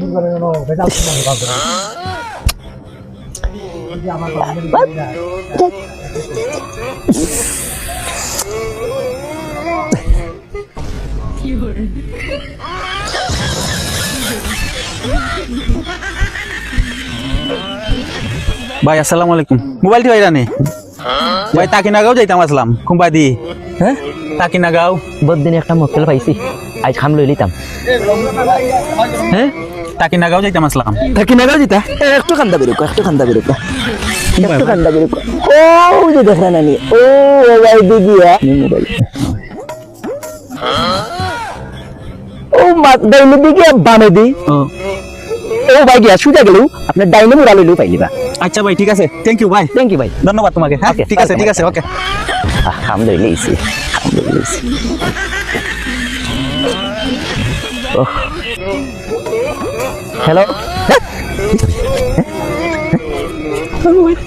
ভাই আসসালামু আলাইকুম। মোবাইলটি ভাই রানে। ভাই তাকিনাগাঁও যাইতাম আসলাম। কুম্পা দি হ্যাঁ? তাকিনাগাঁও। বদিন একটা মক্কেল পাইছি। আজ খাম লই লিতাম হ্যাঁ? তাকিনাগাঁও যাইতাম আসলাম। থাকি না যেটা একটু কান্দা বেরোক একটু কান্দা বেরোক একটু কান্দা বেরোক ও যে দেখা নানি। ও ভাই দিদিয়া মোবাইল ও মা ডাইনে দিকে বামে দি। ও। ভাই গিয়া সুজা গেলেও আপনার ডাইনে মুড়া লইলেও পাইলিবা আচ্ছা ভাই ঠিক আছে। থ্যাংক ইউ ভাই। থ্যাংক ইউ ভাই। ধন্যবাদ তোমাকে হ্যাঁ? ঠিক আছে ঠিক আছে ওকে লই লইছি খাম লই Hello?